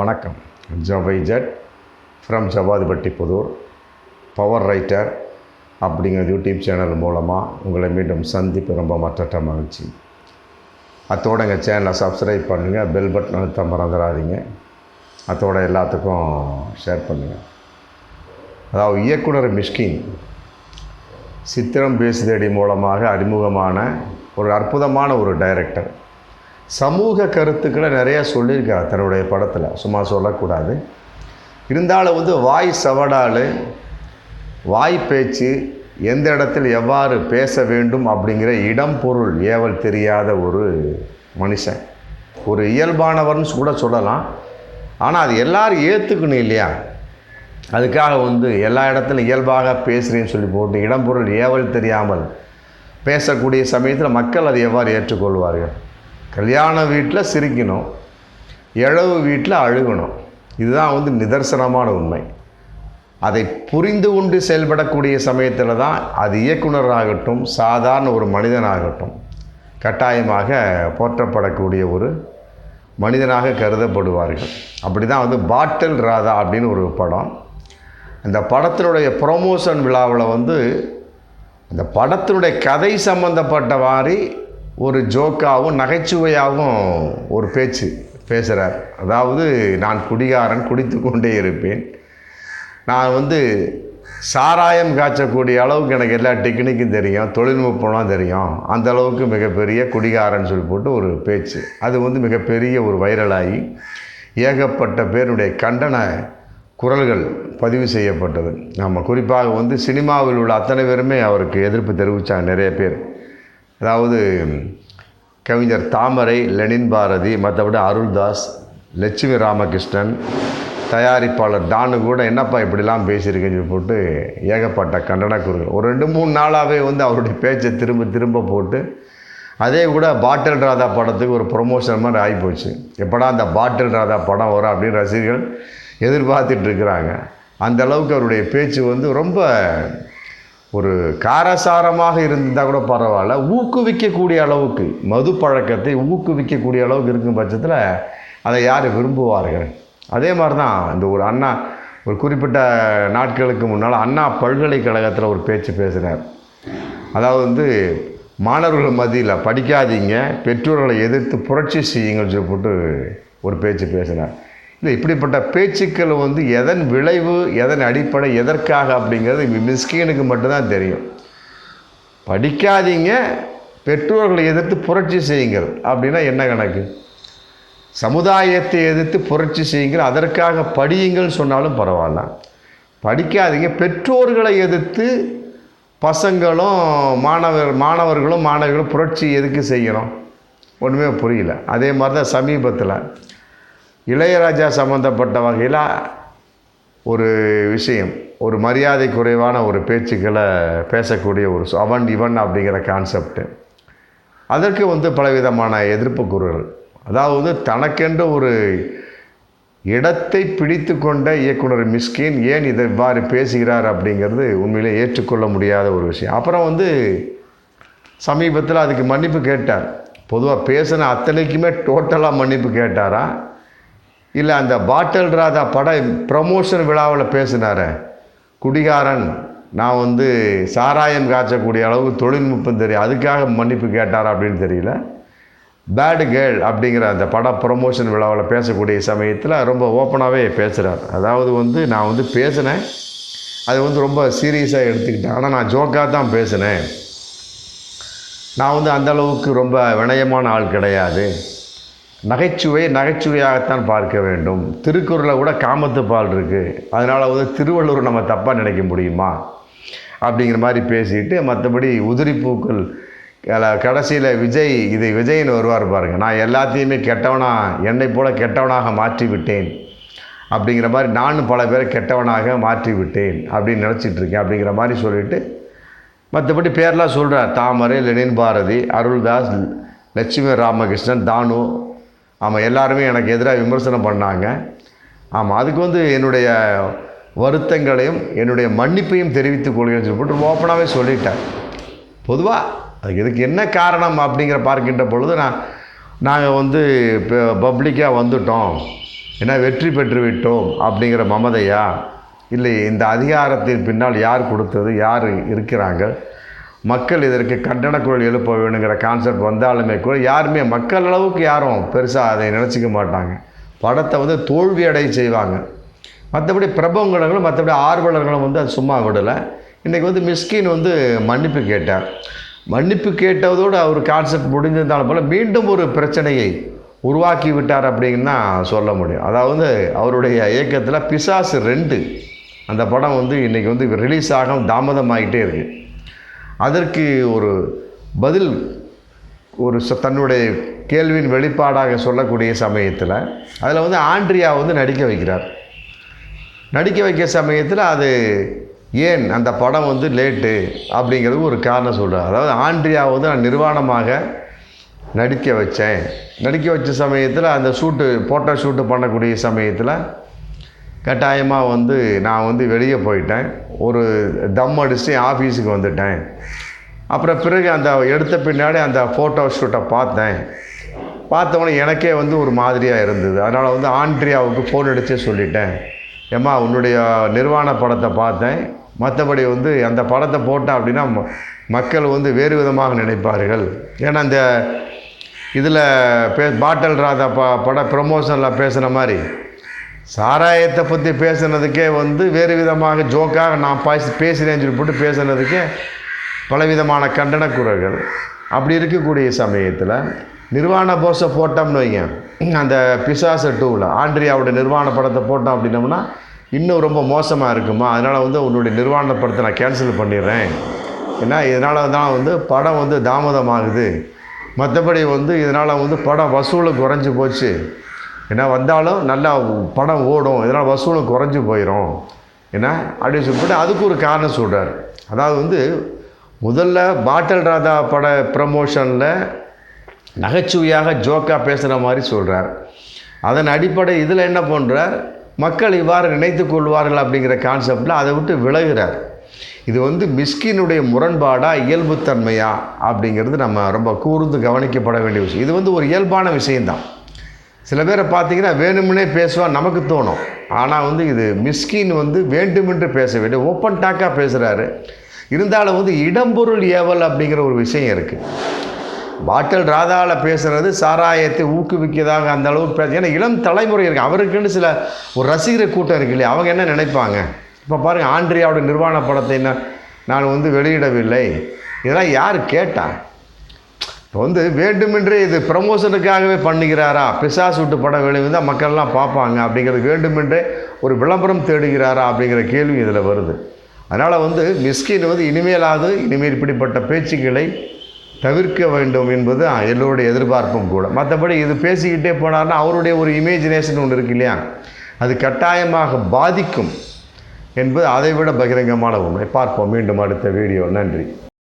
வணக்கம். ஜவை Z from Javadhipatti Pudur. Power writer அப்படிங்கிற யூடியூப் சேனல் மூலமாக உங்களை மீண்டும் சந்திப்பு ரொம்ப மற்ற மகிழ்ச்சி. அத்தோட எங்கள் சேனலை சப்ஸ்கிரைப் பண்ணுங்கள் பெல் பட்டன் அழுத்த மறந்துடாதீங்க அத்தோட எல்லாத்துக்கும் ஷேர் பண்ணுங்கள் அதாவது இயக்குனர் மிஷ்கின் சித்திரம் பேசுதடி மூலமாக அறிமுகமான ஒரு அற்புதமான ஒரு டைரக்டர் சமூக கருத்துக்களை நிறைய சொல்லியிருக்கார் தன்னுடைய படத்தில். சும்மா சொல்லக்கூடாது. இருந்தாலும் வந்து வாய் சவடால் வாய் பேச்சு எந்த இடத்தில் எவ்வாறு பேச வேண்டும் அப்படிங்கிற இடம் பொருள் ஏவல் தெரியாத ஒரு மனுஷன். ஒரு இயல்பானவர்னு கூட சொல்லலாம். ஆனால் அது எல்லாரும் ஏற்றுக்கணும் இல்லையா? அதுக்காக வந்து எல்லா இடத்துலையும் இயல்பாக பேசுகிறேன்னு சொல்லி போட்டு இடம்பொருள் ஏவல் தெரியாமல் பேசக்கூடிய சமயத்தில் மக்கள் அதை எவ்வாறு ஏற்றுக்கொள்வார்கள்? கல்யாண வீட்டில் சிரிக்கணும் இழவு வீட்டில் அழுகணும். இதுதான் வந்து நிதர்சனமான உண்மை. அதை புரிந்து கொண்டு செயல்படக்கூடிய சமயத்தில் தான் அது இயக்குனராகட்டும் சாதாரண ஒரு மனிதனாகட்டும் கட்டாயமாக போற்றப்படக்கூடிய ஒரு மனிதனாக கருதப்படுவார்கள். அப்படி தான் வந்து பாட்டில் ராதா அப்படின்னு ஒரு படம். அந்த படத்தினுடைய ப்ரொமோஷன் விழாவில் வந்து அந்த படத்தினுடைய கதை சம்பந்தப்பட்ட மாதிரி ஒரு ஜோக்காகவும் நகைச்சுவையாகவும் ஒரு பேச்சு பேசுகிறார் அதாவது நான் குடிகாரன் குடித்து கொண்டே இருப்பேன். நான் வந்து சாராயம் காய்ச்சக்கூடிய அளவுக்கு எனக்கு எல்லா டெக்னிக்கும் தெரியும் தொழில்நுட்பம்லாம் தெரியும். அந்த அளவுக்கு மிகப்பெரிய குடிகாரன் சொல்லி போட்டு ஒரு பேச்சு. அது வந்து மிகப்பெரிய ஒரு வைரலாகி ஏகப்பட்ட பேருடைய கண்டன குரல்கள் பதிவு செய்யப்பட்டது. நம்ம குறிப்பாக வந்து சினிமாவில் உள்ள அத்தனை பேருமே அவருக்கு எதிர்ப்பு தெரிவித்தாங்க நிறைய பேர். அதாவது கவிஞர் தாமரை லெனின் பாரதி மற்றபடி அருள்தாஸ் லட்சுமி ராமகிருஷ்ணன் தயாரிப்பாளர் டானு கூட என்னப்பா இப்படிலாம் பேசியிருக்கேன்னு சொல்லி போட்டு ஏகப்பட்ட கண்டன குரல்கள் ஒரு ரெண்டு மூணு நாளாகவே வந்து அவருடைய பேச்சை திரும்ப திரும்ப போட்டு அதே கூட பாட்டில் ராதா படத்துக்கு ஒரு ப்ரொமோஷன் மாதிரி ஆகிப்போச்சு. எப்படா அந்த பாட்டில் ராதா படம் வரும் அப்படின்னு ரசிகர்கள் எதிர்பார்த்துட்டு இருக்கிறாங்க. அந்த அளவுக்கு அவருடைய பேச்சு வந்து ரொம்ப ஒரு காரசாரமாக இருந்தால் கூட பரவாயில்ல. ஊக்குவிக்கக்கூடிய அளவுக்கு மது பழக்கத்தை ஊக்குவிக்கக்கூடிய அளவுக்கு இருக்கும் பட்சத்தில் அதை யார் விரும்புவார்கள்? அதே மாதிரி தான் இந்த ஒரு அண்ணா ஒரு குறிப்பிட்ட நாட்களுக்கு முன்னால் அண்ணா பல்கலைக்கழகத்தில் ஒரு பேச்சு பேசுகிறார் அதாவது வந்து மாணவர்கள் மத்தியில் படிக்காதீங்க பெற்றோர்களை எதிர்த்து புரட்சி செய்யுங்கன்னு சொல்லி போட்டு ஒரு பேச்சு பேசினார். இல்லை இப்படிப்பட்ட பேச்சுக்கள் வந்து எதன் விளைவு எதன் அடிப்படை எதற்காக அப்படிங்கிறது மிஸ்கீனுக்கு மட்டும்தான் தெரியும். படிக்காதீங்க பெற்றோர்களை எதிர்த்து புரட்சி செய்யுங்கள் அப்படின்னா என்ன கணக்கு? சமுதாயத்தை எதிர்த்து புரட்சி செய்யுங்கள் அதற்காக படியுங்கள் சொன்னாலும் பரவாயில்ல. படிக்காதீங்க பெற்றோர்களை எதிர்த்து பசங்களும் மாணவர் மாணவர்களும் மாணவிகளும் புரட்சி எதுக்கு செய்யணும்? ஒன்றுமே புரியல. அதே மாதிரி தான் சமீபத்தில் இளையராஜா சம்மந்தப்பட்ட வகையில் ஒரு விஷயம் ஒரு மரியாதை குறைவான ஒரு பேச்சுக்களை பேசக்கூடிய ஒரு அவன் இவன் அப்படிங்கிற கான்செப்ட்டு அதற்கு வந்து பலவிதமான எதிர்ப்பு குரல்கள் அதாவது தனக்கென்று ஒரு இடத்தை பிடித்து கொண்ட இயக்குனர் மிஸ்கின் ஏன் இதை இவ்வாறு பேசுகிறார் அப்படிங்கிறது உண்மையிலே ஏற்றுக்கொள்ள முடியாத ஒரு விஷயம். அப்புறம் வந்து சமீபத்தில் அதுக்கு மன்னிப்பு கேட்டார். பொதுவாக பேசின அத்தனைக்குமே டோட்டலாக மன்னிப்பு கேட்டாரா? இல்லை அந்த பாட்டில் ராதா பட ப்ரமோஷன் விழாவில் பேசினார. குடிகாரன் நான் வந்து சாராயம் காய்ச்சக்கூடிய அளவுக்கு தொழில்நுட்பம் தெரியும். அதுக்காக மன்னிப்பு கேட்டார் அப்படின்னு தெரியல. பேடு கேர்ள் அப்படிங்கிற அந்த பட ப்ரமோஷன் விழாவில் பேசக்கூடிய சமயத்தில் ரொம்ப ஓப்பனாகவே பேசுகிறார் அதாவது வந்து நான் வந்து பேசினேன். அது வந்து ரொம்ப சீரியஸாக எடுத்துக்கிட்டேன். ஆனால் நான் ஜோக்காக தான் பேசினேன். நான் வந்து அந்தளவுக்கு ரொம்ப வினயமான ஆள் கிடையாது. நகைச்சுவை நகைச்சுவையாகத்தான் பார்க்க வேண்டும். திருக்குறளில் கூட காமத்து பால் இருக்குது அதனால் வந்து திருவள்ளுவர் நம்ம தப்பாக நினைக்க முடியுமா? அப்படிங்கிற மாதிரி பேசிட்டு மற்றபடி உதிரி பூக்கள் கடைசியில் விஜய் இது விஜய்னு வருவார் பாருங்கள் நான் எல்லாத்தையுமே கெட்டவனாக என்னை போல் கெட்டவனாக மாற்றி விட்டேன் அப்படிங்கிற மாதிரி நானும் பல பேரை கெட்டவனாக மாற்றி விட்டேன் அப்படின்னு நினச்சிட்டு இருக்கேன் அப்படிங்கிற மாதிரி சொல்லிட்டு மற்றபடி பேர்லாம் சொல்கிறார் தாமரை லெனின் பாரதி அருள்தாஸ் லட்சுமி ராமகிருஷ்ணன் தானு ஆமாம் எல்லாருமே எனக்கு எதிராக விமர்சனம் பண்ணாங்க. ஆமாம் அதுக்கு வந்து என்னுடைய வருத்தங்களையும் என்னுடைய மன்னிப்பையும் தெரிவித்துக் கொள்கிறேன்னு சொல்லிட்டு ஓப்பனாகவே சொல்லிட்டேன். பொதுவாக அதுக்கு இதுக்கு என்ன காரணம் அப்படிங்கிற பார்க்கின்ற பொழுது நான் நாங்கள் வந்து இப்போ பப்ளிக்காக வந்துட்டோம். ஏன்னா வெற்றி பெற்று விட்டோம் அப்படிங்கிற மமதையா? இல்லை இந்த அதிகாரத்தின் பின்னால் யார் கொடுத்தது யார் இருக்கிறாங்க? மக்கள் இதற்கு கண்டன குரல் எழுப்ப வேணுங்கிற கான்செப்ட் வந்தாலுமே கூட யாருமே மக்கள் அளவுக்கு யாரும் பெருசாக அதை நினச்சிக்க மாட்டாங்க. படத்தை வந்து தோல்வி அடைய செய்வாங்க. மற்றபடி பிரபலங்களும் மற்றபடி ஆர்வலர்களும் வந்து அது சும்மா விடலை. இன்றைக்கி வந்து மிஸ்கின் வந்து மன்னிப்பு கேட்டார். மன்னிப்பு கேட்டதோடு அவர் கான்செப்ட் முடிஞ்சிருந்தாலும் போல் மீண்டும் ஒரு பிரச்சனையை உருவாக்கி விட்டார் அப்படின்னு தான் சொல்ல முடியும். அதாவது அவருடைய இயக்கத்தில் பிசாசு ரெண்டு. அந்த படம் வந்து இன்றைக்கி வந்து ரிலீஸ் ஆக தாமதமாகிட்டே இருக்குது அதற்கு ஒரு பதில் ஒரு தன்னுடைய கேள்வியின் வெளிப்பாடாக சொல்லக்கூடிய சமயத்தில் அதில் வந்து ஆண்ட்ரியா வந்து நடிக்க வைக்கிறார். நடிக்க வைக்க சமயத்தில் அது ஏன் அந்த படம் வந்து லேட்டு அப்படிங்கிறது ஒரு காரணம் சொல்கிறார் அதாவது ஆண்ட்ரியா வந்து நான் நிர்வாணமாக நடிக்க வச்சேன். நடிக்க வச்ச சமயத்தில் அந்த ஷூட்டு ஃபோட்டோ ஷூட்டு பண்ணக்கூடிய சமயத்தில் கட்டாயமாக வந்து நான் வந்து வெளியே போயிட்டேன். ஒரு தம் அடிச்சுட்டு ஆஃபீஸுக்கு வந்துட்டேன். அப்புறம் பிறகு அந்த எடுத்த பின்னாடி அந்த ஃபோட்டோ ஷூட்டை பார்த்தேன். பார்த்தவொடனே எனக்கே வந்து ஒரு மாதிரியாக இருந்தது. அதனால் வந்து ஆண்ட்ரியாவுக்கு ஃபோன் அடித்து சொல்லிட்டேன். ஏம்மா உன்னுடைய நிர்வாண படத்தை பார்த்தேன். மற்றபடி வந்து அந்த படத்தை போட்டேன் அப்படின்னா ம- மக்கள் வந்து வேறு விதமாக நினைப்பார்கள். ஏன்னா அந்த இதில் பே பாட்டல் ராதா ப பட ப்ரமோஷனில் பேசுகிற மாதிரி சாராயத்தை பற்றி பேசுனதுக்கே வந்து வேறு விதமாக ஜோக்காக நான் பேசி பேசுகிறேன்னு சொல்லி போட்டு பேசுனதுக்கே பலவிதமான கண்டன குரல்கள். அப்படி இருக்கக்கூடிய சமயத்தில் நிர்வாண போஸை போட்டோம்னு வைங்க. அந்த பிசாச டூவில் ஆண்ட்ரியாவோட நிர்வாண படத்தை போட்டோம் அப்படின்னோம்னா இன்னும் ரொம்ப மோசமாக இருக்குமா? அதனால் வந்து உன்னுடைய நிர்வாண படத்தை நான் கேன்சல் பண்ணிடுறேன். ஏன்னா இதனால் தான் வந்து படம் வந்து தாமதமாகுது. மற்றபடி வந்து இதனால் வந்து படம் வசூலும் குறைஞ்சி போச்சு. ஏன்னா வந்தாலும் நல்லா படம் ஓடும் இதனால் வசூலும் குறைஞ்சி போயிடும் ஏன்னா அப்படின்னு சொல்லிட்டு அதுக்கு ஒரு காரணம் சொல்கிறார் அதாவது வந்து முதல்ல பாட்டல் ராதா பட ப்ரமோஷனில் நகைச்சுவையாக ஜோக்காக பேசுகிற மாதிரி சொல்கிறார் அதன் அடிப்படை இதில் என்ன பண்ணுறார் மக்கள் இவ்வாறு நினைத்து கொள்வார்கள் அப்படிங்கிற கான்செப்டில் அதை விட்டு விலகுறார். இது வந்து மிஸ்கினுடைய முரண்பாடா இயல்புத்தன்மையா அப்படிங்கிறது நம்ம ரொம்ப கூர்ந்து கவனிக்கப்பட வேண்டிய விஷயம். இது வந்து ஒரு இயல்பான விஷயம்தான். சில பேரை பார்த்தீங்கன்னா வேணுமுன்னே பேசுவா நமக்கு தோணும். ஆனால் வந்து இது மிஸ்கின் வந்து வேண்டுமென்று பேச வேண்டிய ஓப்பன் டாக்காக பேசுகிறாரு இருந்தாலும் வந்து இடம்பொருள் ஏவல் அப்படிங்கிற ஒரு விஷயம் இருக்குது பாட்டல் ராதாவில் பேசுகிறது சாராயத்தை ஊக்குவிக்கதாக அந்த அளவுக்கு பேச ஏன்னா இளம் தலைமுறை இருக்குது அவருக்குன்னு சில ஒரு ரசிகர் கூட்டம் இருக்கு இல்லையா? அவங்க என்ன நினைப்பாங்க? இப்போ பாருங்கள் ஆண்ட்ரியாவோட நிர்வாண படத்தை என்ன நான் வந்து வெளியிடவில்லை. இதெல்லாம் யார் கேட்டான் இப்போ வந்து வேண்டுமென்றே இது ப்ரமோஷனுக்காகவே பண்ணுகிறாரா? பிசாசு விட்டு படம் வெளிவந்தால் மக்கள்லாம் பார்ப்பாங்க. அப்படிங்கிறது வேண்டுமென்றே ஒரு விளம்பரம் தேடுகிறாரா? அப்படிங்கிற கேள்வி இதில் வருது. அதனால் வந்து மிஸ்கின் வந்து இனிமேலாவது இனிமேல் இப்படிப்பட்ட பேச்சுக்களை தவிர்க்க வேண்டும் என்பது எல்லோருடைய எதிர்பார்ப்பும் கூட. மற்றபடி இது பேசிக்கிட்டே போனார்னா அவருடைய ஒரு இமேஜினேஷன் ஒன்று இருக்கு இல்லையா? அது கட்டாயமாக பாதிக்கும் என்பது அதைவிட பகிரங்கமான உண்மை. பார்ப்போம். மீண்டும் அடுத்த வீடியோ. நன்றி.